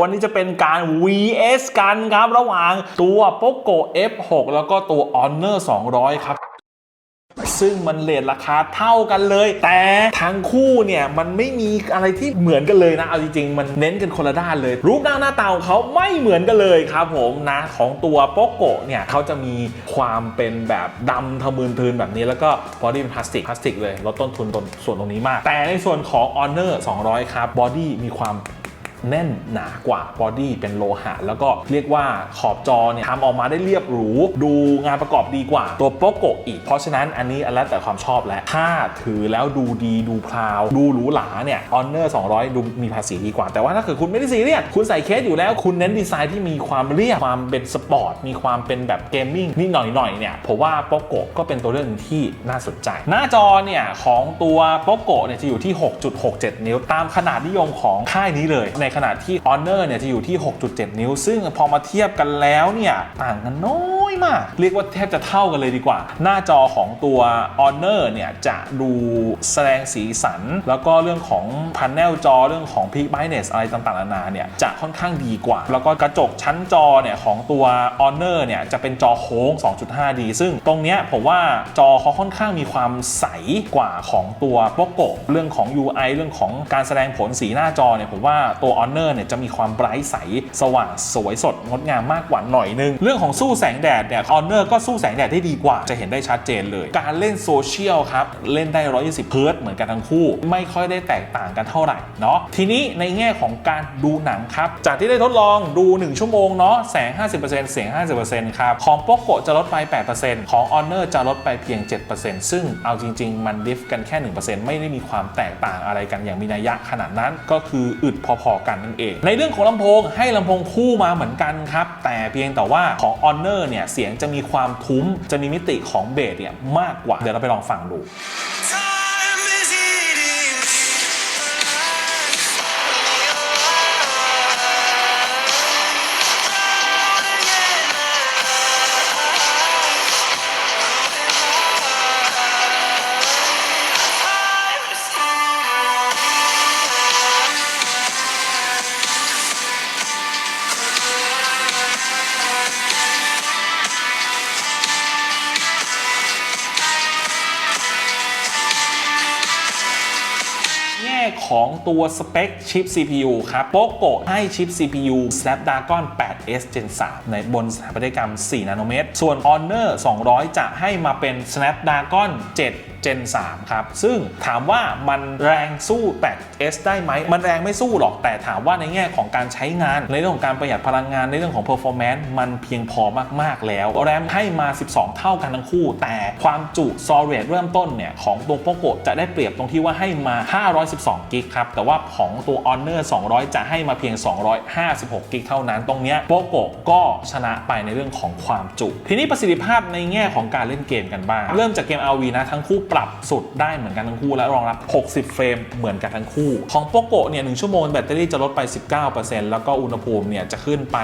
วันนี้จะเป็นการ vs กันครับระหว่างตัว POCO F6 แล้วก็ตัว Honor 200 ครับซึ่งมันเลทราคาเท่ากันเลย แต่ทั้งคู่เนี่ยมันไม่มีอะไรที่เหมือนกันเลยนะ เอาจริงๆ มันเน้นกันคนละด้านเลย รูปหน้าหน้าตาของเขาไม่เหมือนกันเลยครับผมนะของตัวโปโกเนี่ยเขาจะมีความเป็นแบบดำทะมึนทืนแบบนี้แล้วก็บอดี้เป็นพลาสติกพลาสติกเลยลดต้นทุนตรงส่วนตรงนี้มาก แต่ในส่วนของ Honor 200 ครับบอดี้มีความ แน่นหนากว่าบอดี้เป็นโลหะ แล้วก็เรียกว่าขอบจอเนี่ยทำออกมาได้เรียบหรู ดูงานประกอบดีกว่า ตัวโปโกอีก เพราะฉะนั้นอันนี้อันแล้วแต่ความชอบแล้วถ้าถือแล้วดูดีดูพราว ดูหรูหราเนี่ย Honor 200 ดูมีภาษีดีกว่า แต่ว่าถ้าเกิดคุณไม่ได้ซีเรียสคุณใส่เคสอยู่แล้วคุณเน้นดีไซน์ที่มีความเรียบความเป็นสปอร์ตมีความเป็นแบบเกมมิ่งนิดหน่อยๆเนี่ยผมว่าโปโกก็เป็นตัวเลือกหนึ่งที่น่าสนใจ หน้าจอเนี่ยของตัวโปโกเนี่ยจะอยู่ที่ 6.67 นิ้วตามขนาดนิยมของค่ายนี้เลยในขณะที่ Honor เนี่ยจะอยู่ที่ 6.7 นิ้ว ซึ่งพอมาเทียบกันแล้วเนี่ยต่างกันน้อย มาก เรียกว่าแทบจะเท่ากันเลยดีกว่า หน้าจอของตัว Honor เนี่ยจะดูแสดงสีสัน แล้วก็เรื่องของพันแนลจอเรื่องของ Peak Brightness อะไรต่างๆนานาเนี่ยจะค่อนข้างดีกว่า แล้วก็กระจกชั้นจอเนี่ยของตัว Honor เนี่ยจะเป็นจอโค้ง 2.5D ซึ่งตรงเนี้ยผมว่าจอเขาค่อนข้างมีความใสกว่าของตัว POCO เรื่องของ UI เรื่องของการแสดงผลสีหน้าจอเนี่ยผมว่าตัว Honor เนี่ยจะมีความไบรท์ใสสว่างสวยสดงดงามมากกว่าหน่อยนึง เรื่องของสู้แสงแดดเนี่ย Honor ก็สู้แสงแดดได้ดีกว่า จะเห็นได้ชัดเจนเลย การเล่นโซเชียลครับ เล่นได้ 120เฮิร์ตเหมือนกันทั้งคู่ ไม่ค่อยได้แตกต่างกันเท่าไหร่เนาะทีนี้ในแง่ของการดูหนังครับ จากที่ได้ทดลองดู 1 ชั่วโมงเนาะแสง 50%เสียง 50%ครับ ของ POCO จะลดไป 8%ของ Honor จะลดไปเพียง 7%ซึ่งเอาจริง ๆ มันดิฟกันแค่ 1%ไม่ได้มีความแตกต่างอะไรกันอย่างมีนัยยะขนาดนั้นก็คืออึดพอๆกันนั่นเอง ในเรื่องของลำโพงให้ลำโพงคู่มาเหมือนกันครับแต่เพียงแต่ว่าของ Honor เนี่ยเสียงจะมีความทุ้ม จะมีมิติของเบสเนี่ยมากกว่า เดี๋ยวเราไปลองฟังดู ของตัวสเปคชิป CPU ครับโปโกให้ชิป CPU Snapdragon 8S Gen 3 ในบนสถาปัตยกรรม 4 นาโนเมตร ส่วน Honor 200 จะให้มาเป็น Snapdragon 7 Gen 3 ครับ ซึ่งถามว่ามันแรงสู้ 8S ได้ไหม มันแรงไม่สู้หรอก แต่ถามว่าในแง่ของการใช้งาน ในเรื่องของการประหยัดพลังงาน ในเรื่องของ performance มันเพียงพอมาก ๆ แล้ว แรมให้มา 12 เท่ากันทั้งคู่ แต่ความจุ storage เริ่มต้นเนี่ย ของตัว POCO จะได้เปรียบตรงที่ว่าให้มา 512 กิกครับ แต่ว่าของตัว Honor 200 จะให้มาเพียง 256 กิกเท่านั้น ตรงเนี้ย POCO ก็ชนะไปในเรื่องของความจุ ทีนี้ประสิทธิภาพในแง่ของการเล่นเกมกันบ้าง เริ่มจากเกม RV นะทั้งคู่ปรับสุดได้เหมือนกันทั้งคู่ และรองรับ 60 เฟรมเหมือนกันทั้งคู่ ของ POCO เนี่ย1ชั่วโมงแบตเตอรี่จะลดไป 19%แล้วก็อุณหภูมิเนี่ยจะขึ้นไป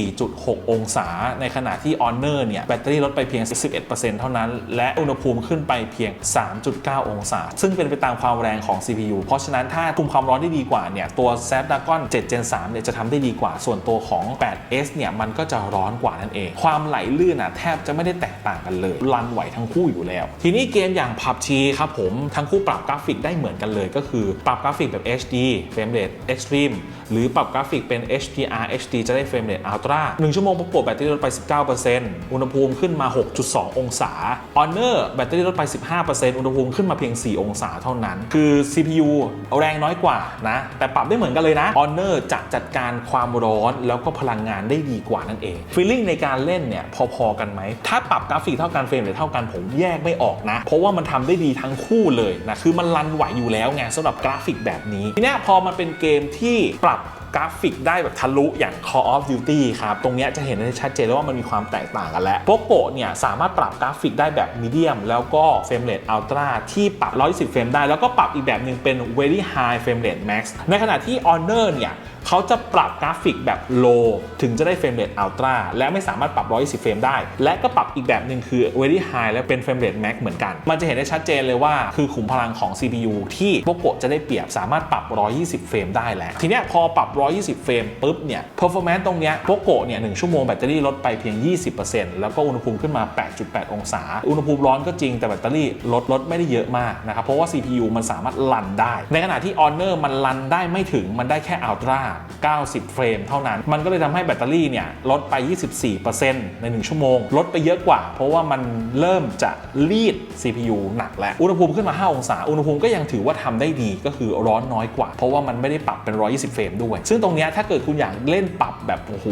4.6 องศา ในขณะที่ Honor เนี่ยแบตเตอรี่ลดไปเพียง 11%เท่านั้น และอุณหภูมิขึ้นไปเพียง 3.9 องศา ซึ่งเป็นไปตามความแรงของ CPU เพราะฉะนั้นถ้าคุมความร้อนได้ดีกว่าเนี่ยตัว Snapdragon 7 Gen 3เนี่ยจะทำได้ดีกว่าส่วนตัวของ 8S เนี่ยมันก็จะร้อนกว่านั่นเอง ความไหลลื่นอะแทบจะไม่ได้แตกต่างกันเลยรันไหวทั้งคู่อยู่แล้ว ทีนี้เกมอย่าง PUBG ครับผม ทั้งคู่ปรับกราฟิกได้เหมือนกันเลย ก็คือปรับกราฟิกแบบ HD Frame Rate Extreme หรือปรับกราฟิกเป็น HDR HD จะได้ Frame Rate Ultra 1 ชั่วโมงปุ๊บแบตเตอรี่ลดไป 19%อุณหภูมิขึ้นมา 6.2 องศา Honor แบตเตอรี่ลดไป 15%อุณหภูมิขึ้นมาเพียง 4 องศาเท่านั้น คือ CPU แรงน้อยกว่านะ แต่ปรับได้เหมือนกันเลยนะ Honor จะจัดการความร้อนแล้วก็พลังงานได้ดีกว่านั่นเอง Feeling ในการเล่นเนี่ยพอๆกันไหมถ้าปรับกราฟิกเท่ากันเฟรมเรทเท่ากันผมแยกไม่ออกนะ เพราะว่ามันทำได้ดีทั้งคู่เลยนะคือมันรันไหวอยู่แล้วไงสำหรับกราฟิกแบบนี้ทีนี้พอมันเป็นเกมที่ปรับกราฟิกได้แบบทะลุอย่าง Call of Duty ครับ ตรงนี้จะเห็นได้ชัดเจนเลยว่ามันมีความแตกต่างกันแล้วโปโกเนี่ยสามารถปรับกราฟิกได้แบบมีเดียมแล้วก็เฟรมเรทอัลตร้าที่ปรับ 110 เฟรมได้ แล้วก็ปรับอีกแบบหนึ่งเป็น Very High Frame Rate Max ในขณะที่ Honor เนี่ยเขาจะปรับกราฟิกแบบโลถึงจะได้เฟรมเรทอัลตร้าและไม่สามารถปรับ 120 เฟรมได้ และก็ปรับอีกแบบหนึ่งคือ very high และเป็นเฟรมเรทแม็กเหมือนกัน มันจะเห็นได้ชัดเจนเลยว่าคือขุมพลังของ CPU ที่โปโกจะได้เปรียบสามารถปรับ 120 เฟรมได้แล้ว ทีนี้พอปรับ 120 เฟรมปุ๊บเนี่ย performance ตรงเนี้ยโปโกเนี่ย1ชั่วโมงแบตเตอรี่ลดไปเพียง 20%แล้วก็อุณหภูมิขึ้นมา 8.8 องศา อุณหภูมิร้อนก็จริงแต่แบตเตอรี่ลดลดไม่ได้เยอะมากนะครับเพราะว่า CPU มันสามารถรันได้ ในขณะที่ Honor มันรันได้ไม่ถึงมันได้แค่ Ultra 90 เฟรมเท่านั้น มันก็เลยทำให้แบตเตอรี่เนี่ยลดไป 24%ใน 1 ชั่วโมง ลดไปเยอะกว่า เพราะว่ามันเริ่มจะรีด CPU หนักแล้ว อุณหภูมิขึ้นมา 5 องศา อุณหภูมิก็ยังถือว่าทำได้ดีก็คือร้อนน้อยกว่า เพราะว่ามันไม่ได้ปรับเป็น 120 เฟรมด้วย ซึ่งตรงนี้ถ้าเกิดคุณอยากเล่นปรับแบบโอ้โห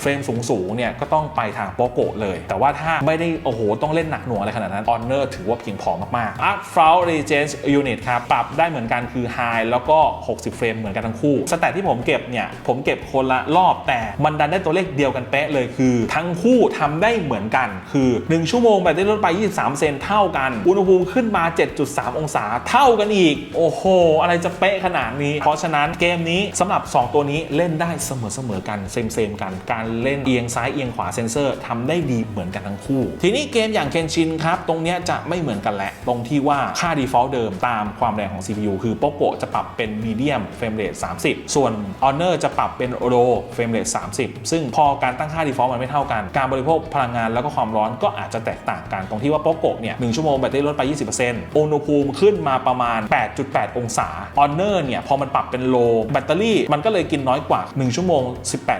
เฟรมสูงๆเนี่ยก็ต้องไปทางโปโกเลย แต่ว่าถ้าไม่ได้โอ้โหต้องเล่นหนักหน่วงอะไรขนาดนั้น Honor ถือว่าเพียงพอมากๆ Art f l o w Regence Unit ครับปรับได้เหมือนกันคือ High แล้วก็ 60 เฟรมเหมือนกันทั้งคู่สแตทที่ผมเก็บเนี่ยผมเก็บคนละรอบแต่มันดันได้ตัวเลขเดียวกันเป๊ะเลยคือ ทั้งคู่ทำได้เหมือนกัน คือ 1 ชั่วโมงแบตเตอรี่ลดไป 23 เซนเท่ากัน อุณหภูมิขึ้นมา 7.3 องศาเท่ากันอีก โอ้โห อะไรจะเป๊ะขนาดนี้ เพราะฉะนั้นเกมนี้สำหรับ 2 ตัวนี้เล่นได้เสมอๆกันเซมๆกัน การเล่นเอียงซ้ายเอียงขวาเซนเซอร์ทำได้ดีเหมือนกันทั้งคู่ ทีนี้เกมอย่างเคนชินครับตรงเนี้ยจะไม่เหมือนกันแหละ ตรงที่ว่าค่า default เดิมตามความแรงของ CPU คือโปโกจะปรับเป็น medium frame rate 30 ส่วน Honor จะปรับเป็น low frame rate 30 ซึ่งพอการตั้งค่า default มันไม่เท่ากัน การบริโภคพลังงานแล้วก็ความร้อนก็อาจจะแตกต่างกันตรงที่ว่าโปโกเนี่ย1ชั่วโมงแบตเตอรี่ลดไป 20%อุณหภูมิขึ้นมาประมาณ 8.8 องศา Honor เนี่ยพอมันปรับเป็น low แบตเตอรี่มันก็เลยกินน้อยกว่า 1 ชั่วโมง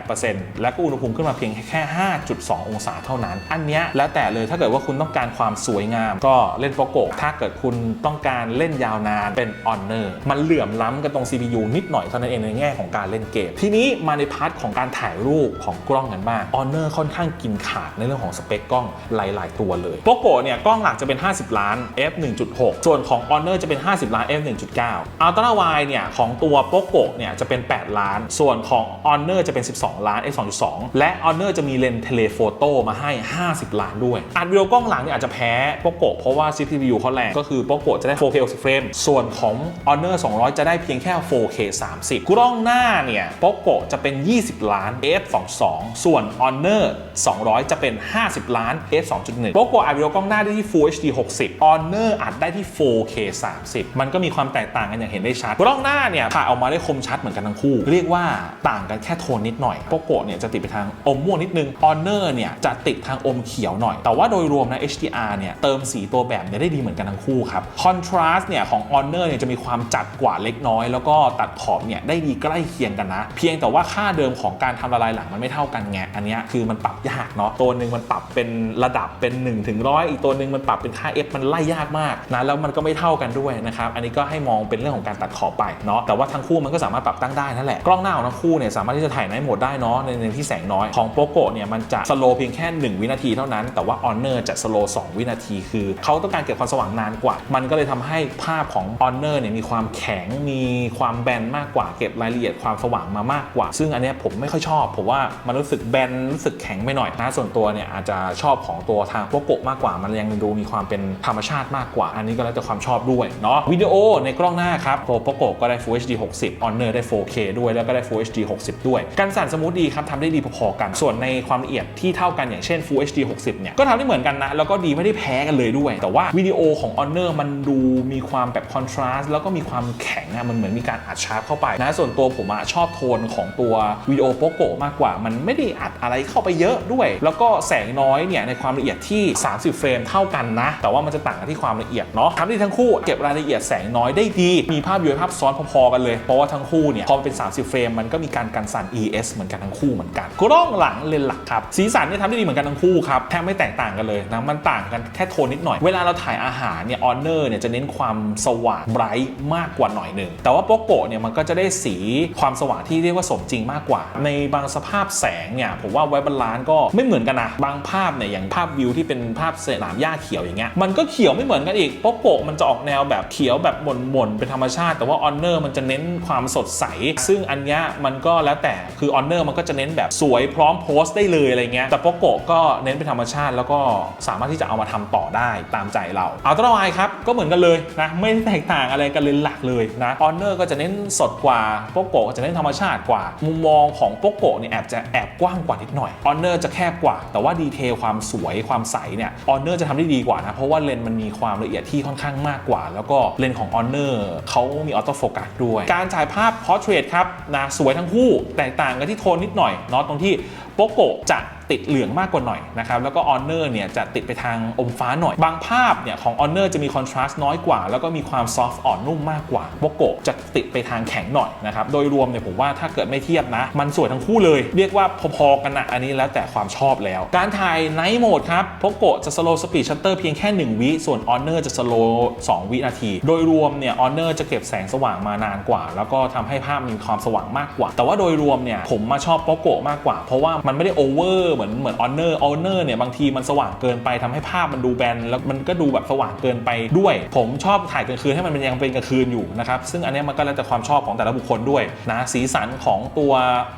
18%แล้วก็อุณหภูมิขึ้นมาเพียงแค่ 5.2 องศาเท่านั้น อันเนี้ยแล้วแต่เลยถ้าเกิดว่าคุณต้องการความสวยงาม ก็เล่นโปโกถ้าเกิดคุณต้องการเล่นยาวนานเป็น Honor มันเหลื่อมล้ำกันตรง CPU นิดหน่อยเท่านั้นเองในแง่ของการเล่นเกม ทีนี้มาในพาร์ทของการถ่ายรูปของกล้องกันบ้าง Honor ค่อนข้างกินขาดในเรื่องของสเปคกล้องหลาย ๆ ตัวเลยโปโกเนี่ยกล้องหลักจะเป็น 50 ล้าน f 1.6 ส่วนของ Honor จะเป็น 50 ล้าน f 1.9 Ultra Wide เนี่ยของตัวโปโกเนี่ยจะเป็น 8 ล้าน ส่วนของ Honor จะเป็น 12 ล้าน f 2.2 และ Honor จะมีเลนส์เทเลโฟโต้มาให้ 50 ล้านด้วย อัดวิดีโอกล้องหลังเนี่ยอาจจะแพ้โปโกเพราะว่า CPU เขาแรงก็คือโปโกจะได้ 4K 60เฟรมส่วนของ Honor 200 จะได้เพียงแค่ 4K 30 กล้องหน้าเนี่ยโปโกจะเป็น 20 ล้าน f 2.2 ส่วน Honor 200 จะเป็น 50 ล้าน f 2.1 โปโกอัดวิดีโอกล้องหน้าได้ที่ Full HD 60 Honor อัดได้ที่ 4K 30 มันก็มีความแตกต่างกันอย่างเห็นได้ชัดกล้องหน้าเนี่ยถ่ายออกมาได้คมชัดเหมือนกันทั้งคู่ เรียกว่าต่างกันแค่โทนนิดหน่อยโปโกเนี่ยจะติดไปทางอมม่วงนิดนึง Honor เนี่ยจะติดทางอมเขียวหน่อย แต่ว่าโดยรวมนะ HDR เนี่ยเติมสีตัวแบบเนี่ยได้ดีเหมือนกันทั้งคู่ครับ Contrast เนี่ยของ Honor เนี่ยจะมีความจัดกว่าเล็กน้อย แล้วก็ตัดขอบเนี่ยได้ดีใกล้เคียงกันนะ เพียงแต่ว่าค่าเดิมของการทำละลายหลังมันไม่เท่ากันไงอันนี้คือมันปรับยากเนาะตัวหนึ่งมันปรับเป็นระดับเป็น1ถึงร้อยอีกตัวหนึ่งมันปรับเป็นค่า f มันไล่ยากมากนะแล้วมันก็ไม่เท่ากันด้วยนะครับอันนี้ก็ให้มองเป็นเรื่องของการตัดขอบไปเนาะแต่ว่าทั้งคู่มันก็สามารถปรับตั้งได้นั่นแหละกล้องหน้าของทั้งคู่เนี่ยสามารถที่จะถ่ายในโหมดได้เนาะในในที่แสงน้อยของโปโกเนี่ยมันจะสโลเพียงแค่ 1 วินาทีเท่านั้น แต่ว่า Honor จะสโล2วินาที คือเขาต้องการเก็บความสว่างนานกว่า มันก็เลยทำให้ภาพของ Honor เนี่ยมีความแข็งมีความแบนมากกว่าเก็บรายละเอียดความสว่างมามากกว่า ซึ่งอันนี้ผมไม่ค่อยชอบผมว่ามันรู้สึกแบนรู้สึกแข็งไปหน่อยนะส่วนตัวเนี่ยอาจจะชอบของตัวทางโปโกมากกว่า มันยังดูมีความเป็นธรรมชาติมากกว่า อันนี้ก็แล้วแต่ความชอบด้วยเนาะวิดีโอในกล้องหน้าครับตัวโปโกก็ได้ Full HD 60 Honor ได้ 4K ด้วยแล้วก็ได้ Full HD 60 ด้วย การสั่นสมูทดีครับทำได้ดีพอๆกัน ส่วนในความละเอียดที่เท่ากันอย่างเช่น Full HD 60 เนี่ยก็ทำได้เหมือนกันนะ แล้วก็ดีไม่ได้แพ้กันเลยด้วย แต่ว่าวิดีโอของ Honor มันดูมีความแบบคอนทราสต์แล้วก็มีความแข็งอะมันเหมือนมีการอัดชาร์ปเข้าไปนะส่วนตัวผมอะชอบโทนของตัววิดีโอโปโกมากกว่า มันไม่ได้อัดอะไรเข้าไปเยอะด้วย แล้วก็แสงน้อยเนี่ยในความละเอียดที่ 30 เฟรมเท่ากันนะ แต่ว่ามันจะต่างกันที่ความละเอียดเนาะทำได้ทั้งคู่เก็บรายละเอียดแสงน้อยได้ดี มีภาพย้อยภาพซ้อนพอๆกันเลย เพราะว่าทั้งคู่เนี่ยพอเป็น 30 เฟรมมันก็มีการกันสั่น ES เหมือนกันทั้งคู่เหมือนกันกล้องหลังเลนหลักครับสีสันเนี่ยทำได้ดีเหมือนกันทั้งคู่ครับแทบไม่แตกต่างกันเลยนะมันต่างกันแค่โทนนิดหน่อยเวลาเราถ่ายอาหารเนี่ยออเนอร์เนี่ยจะเน้นความสว่างไบรท์มากกว่าหน่อยหนึ่งแต่ว่าโปโกเนี่ยมันก็จะได้สีความสว่างที่เรียกว่าสมจริงมากกว่า ในบางสภาพแสงเนี่ยผมว่าไว้บาลานซ์ก็ไม่เหมือนกันนะบางภาพเนี่ยอย่างภาพวิวที่เป็นภาพสนามหญ้าเขียวอย่างเงี้ยมันก็เขียวไม่เหมือนกันอีกโปโกมันจะออกแนวแบบเขียวแบบหม่นๆเป็นธรรมชาติ แต่ว่าออนเนอร์มันจะเน้นความสดใส ซึ่งอันเนี้ยมันก็แล้วแต่คือออนเนอร์มันก็จะเน้นแบบสวยพร้อมโพสต์ได้เลยอะไรเงี้ยแต่โปโกก็เน้นเป็นธรรมชาติ แล้วก็สามารถที่จะเอามาทำต่อได้ตามใจเราอัลตร้าไวครับก็เหมือนกันเลยนะไม่แตกต่างอะไรกันเลยหลักเลยนะออนเนอร์ก็จะเน้นสดกว่าโปโกก็จะเน้นวยธรรมชาติกว่า มุมมองของโปโกเนี่ยแอบจะแอบกว้างกว่านิดหน่อยออนเนอร์จะแคบกว่า แต่ว่าดีเทลความสวยความใสเนี่ยออนเนอร์จะทำได้ดีกว่านะ เพราะว่าเลนส์มันมีความละเอียดที่ค่อนข้างมากกว่า แล้วก็เลนส์ของ Honor เขามีออโต้โฟกัสด้วย การถ่ายภาพพอร์เทรตครับนะสวยทั้งคู่แตกต่างกันที่โทนนิดหน่อยเนาะตรงที่โปโกจะ ติดเหลืองมากกว่าหน่อยนะครับแล้วก็ Honor เนี่ยจะติดไปทางอมฟ้าหน่อย บางภาพเนี่ยของ Honor จะมีคอนทราสต์น้อยกว่า แล้วก็มีความซอฟต์อ่อนนุ่มมากกว่าโปโกจะติดไปทางแข็งหน่อยนะครับโดยรวมเนี่ยผมว่าถ้าเกิดไม่เทียบนะ มันสวยทั้งคู่เลย เรียกว่าพอๆกันนะอันนี้แล้วแต่ความชอบแล้ว การถ่ายไนท์โหมดครับโปโกจะ slow speed shutter เพียงแค่ 1 วิส่วน Honor จะ slow 2วินาที โดยรวมเนี่ย Honor จะเก็บแสงสว่างมานานกว่า แล้วก็ทำให้ภาพมีความสว่างมากกว่า แต่ว่าโดยรวมเนี่ยผมมาชอบโปโกมากกว่า เพราะว่ามันไม่ได้โอเวอร์เหมือนเหมือน Honor Honor เนอร์เนี่ยบางทีมันสว่างเกินไปทำให้ภาพมันดูแบนแล้วมันก็ดูแบบสว่างเกินไปด้วย ผมชอบถ่ายกลางคืนให้มันยังเป็นกลางคืนอยู่นะครับซึ่งอันนี้มันก็แล้วแต่ความชอบของแต่ละบุคคลด้วยนะสีสันของตัว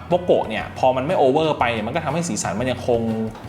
โปโกเนี่ยพอมันไม่โอเวอร์ไปมันก็ทำให้สีสันมันยังคง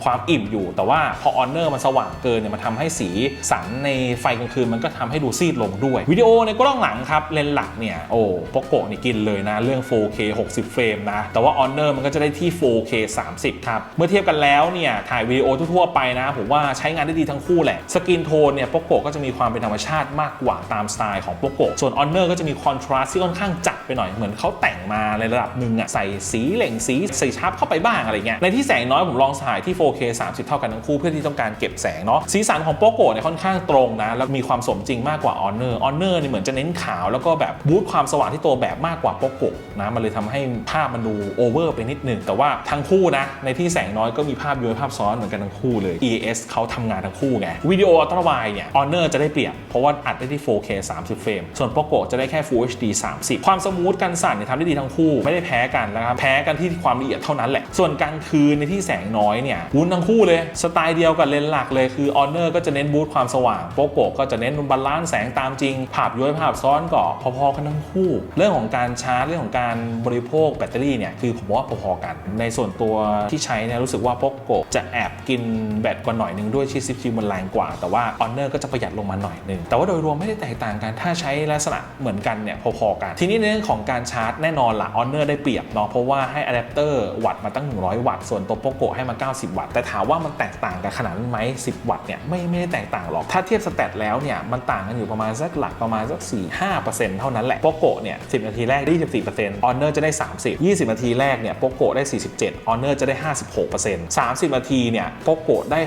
ความอิ่มอยู่ แต่ว่าพอ Honor มันสว่างเกินเนี่ยมันทำให้สีสันในไฟกลางคืนมันก็ทำให้ดูซีดลงด้วย วิดีโอในกล้องหลังครับเลนหลักเนี่ยโอ้โปโกนี่กินเลยนะเรื่อง 4K 60 เฟรมนะแต่ว่า Honor มันก็จะได้ที่ 4K 30 ครับเมื่อเทียบกันแล้วเนี่ยถ่ายวิดีโอทั่วๆไปนะผมว่าใช้งานได้ดีทั้งคู่แหละสกินโทนเนี่ยโปโกก็จะมีความเป็นธรรมชาติมากกว่าตามสไตล์ของโปโกส่วน Honor ก็จะมีคอนทราสต์ที่ค่อนข้างจัดไปหน่อยเหมือนเขาแต่งมาในระดับหนึ่งอะใส่สีเหล่งสีใสีชับเข้าไปบ้างอะไรเงี้ยในที่แสงน้อยผมลองถ่ายที่ 4K 30 เท่ากันทั้งคู่เพื่อที่ต้องการเก็บแสงเนาะสีสันของโปโกเนี่ยค่อนข้างตรงนะแล้วมีความสมจริงมากกว่า Honor Honor เนอร์เนี่ยเหมือนจะเน้นขาวแล้วก็แบบบูตความสว่างที่ตัวแบบมากกว่าโปโกนะมันเลยทำให้ภาพมันดูโอเวอร์ไปนิดหนึงแต่ว่าทั้งคู่นะในที่แสงน้อยก็มีภาพย้อยภาพซ้อนเหมือนกันทั้งคู่เลย ES เขาทำงานทั้งคู่ไงวิดีโออัลตร้าไวเนี่ย Honor จะได้เปรียบเพราะว่าอัดได้ที่ 4K 30 เฟรม ส่วน Poco จะได้แค่ Full HD 30 ความสมูทกันสั่นเนี่ยทำได้ดีทั้งคู่ไม่ได้แพ้กันนะครับแพ้กันที่ความละเอียดเท่านั้นแหละ ส่วนกลางคืนในที่แสงน้อยเนี่ยวุ้นทั้งคู่เลยสไตล์เดียวกับเลนส์หลักเลยคือ Honor ก็จะเน้นบูตความสว่าง Poco ก็จะเน้นบาลานซ์แสงตามจริง ภาพย้อยภาพซ้อนก็พอๆกันทั้งคู่ เรื่องของการชาร์จเรื่องของการบริโภคแบตเตอรี่เนี่ยคือผมว่าพอๆกัน ในส่วนตัวที่ใช้เนี่ยรู้สึกว่า Poco จะแอบกินแบตกว่าหน่อยหนึงด้วยชิป CPU มันแรงกว่า แต่ว่า Honor ก็จะประหยัดลงมาหน่อยหนึง แต่ว่าโดยรวมไม่ได้แตกต่างกัน ถ้าใช้ลักษณะเหมือนกันเนี่ยพอๆกัน ทีนี้ในเรื่องของการชาร์จแน่นอนละ Honor ได้เปรียบเนาะ เพราะว่าให้อะแดปเตอร์วัตต์มาตั้ง 100 วัตต์ ส่วนตัว Poco ให้มา 90 วัตต์ แต่ถามว่ามันแตกต่างกันขนาดนั้นไหม10 วัตต์เนี่ยไม่ไม่ได้แตกต่างหรอก ถ้าเทียบสเตตแล้วเนี่ยมันต่างกันอยู่ประมาณสักหลักประมาณสัก4-5%เท่านั้นแหละ Poco เนี่ย10 นาทีแรกได้24% Honor จะได้ 30 20 นาทีแรกเนี่ย Poco ได้ 47 Honor จะได้ 56% 30 นาทีเนี่ย Poco ได้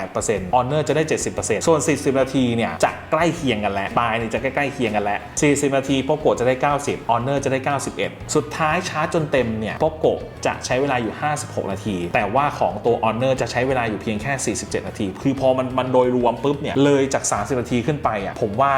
68% Honor จะได้ 70%ส่วน 40 นาทีเนี่ยจะใกล้เคียงกันแล้วปลายนี่จะใกล้ๆเคียงกันแล้ว 40 นาที Poco จะได้ 90 Honor จะได้ 91 สุดท้ายชาร์จจนเต็มเนี่ย Poco จะใช้เวลาอยู่ 56 นาที แต่ว่าของตัว Honor จะใช้เวลาอยู่เพียงแค่ 47 นาที คือพอมันมันโดยรวมปุ๊บเนี่ยเลยจาก 30 นาทีขึ้นไปอะผมว่า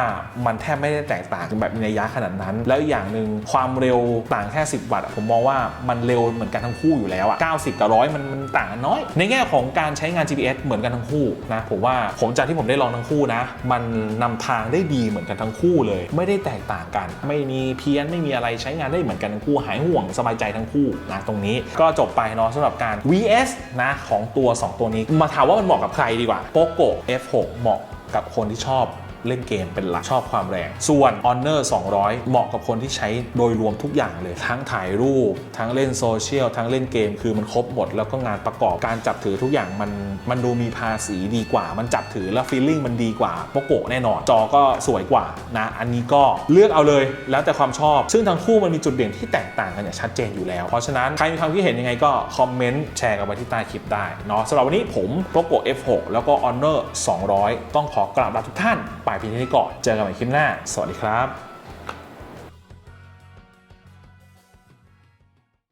มันแทบไม่ได้แตกต่างกันแบบมีนัยยะขนาดนั้น แล้วอย่างหนึ่งความเร็วต่างแค่ 10 วัตต์ผมมองว่ามันเร็วเหมือนกันทั้งคู่อยู่แล้วอะ 90 กับ 100 มันมันต่างกันน้อย ในแง่ของการใช้งาน GPS เหมือนกันทั้งคู่นะผมว่าผมจากที่ผมได้ลองทั้งคู่นะ มันนำทางได้ดีเหมือนกันทั้งคู่เลย ไม่ได้แตกต่างกัน ไม่มีเพี้ยนไม่มีอะไรใช้งานได้เหมือนกันทั้งคู่หายห่วงสบายใจทั้งคู่นะตรงนี้ก็จบไปเนาะสำหรับการ VS นะของตัว 2 ตัวนี้ มาถามว่ามันเหมาะกับใครดีกว่า Poco F6 เหมาะกับคนที่ชอบ เล่นเกมเป็นหลักชอบความแรง ส่วน Honor 200 เหมาะกับคนที่ใช้โดยรวมทุกอย่างเลย ทั้งถ่ายรูป ทั้งเล่นโซเชียล ทั้งเล่นเกม คือมันครบหมด แล้วก็งานประกอบการจับถือทุกอย่างมันมันดูมีภาษีดีกว่า มันจับถือแล้วฟีลลิ่งมันดีกว่าโปโกแน่นอน จอก็สวยกว่านะอันนี้ก็เลือกเอาเลยแล้วแต่ความชอบ ซึ่งทั้งคู่มันมีจุดเด่นที่แตกต่างกันอย่างชัดเจนอยู่แล้ว เพราะฉะนั้นใครมีความคิดเห็นยังไงก็คอมเมนต์แชร์กันไว้ที่ใต้คลิปได้เนาะสำหรับวันนี้ผม Poco F6 แล้วก็ Honor 200 ต้องขอกราบลาทุกท่านไปเพีนี้ก่อน เจอกันใหม่คลิปหน้า สวัสดีครับ